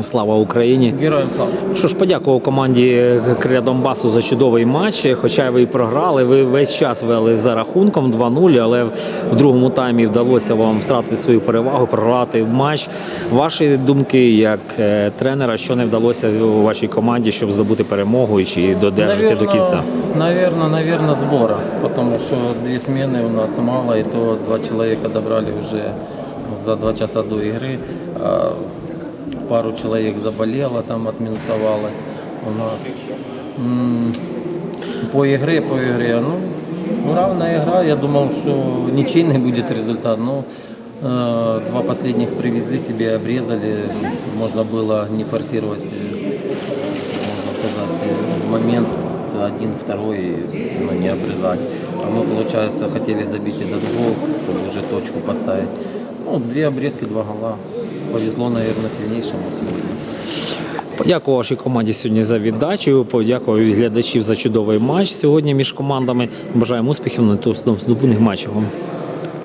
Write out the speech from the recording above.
Слава Україні! Героям слава. Що ж, подякував команді Криля Донбасу за чудовий матч. Хоча ви і програли, ви весь час вели за рахунком 2-0, але в другому таймі вдалося вам втратити свою перевагу, програти матч. Ваші думки як е, тренера, що не вдалося у вашій команді, щоб здобути перемогу і чи додержати до кінця? Наверное, наверное, сбора. Потому что две смены у нас мало, и то два человека добрали уже за два часа до игры А Пару человек заболело, там отминусовалось у нас. М, По игре, по игре, ну, равная игра. Я думал, что ничейный будет результат, но э, два последних привезли себе, обрезали. Можно было не форсировать э, можно сказать, э, момент один, второй, ну, не обрезать. А мы, получается, хотели забить этот гол, чтобы уже точку поставить. Ну, дві обрізки, два гола. Повезло, наверное, сильнішому сьогодні. Подякував вашій команді сьогодні за віддачу. Подякував глядачів за чудовий матч сьогодні між командами. Бажаємо успіхів на наступних матчах.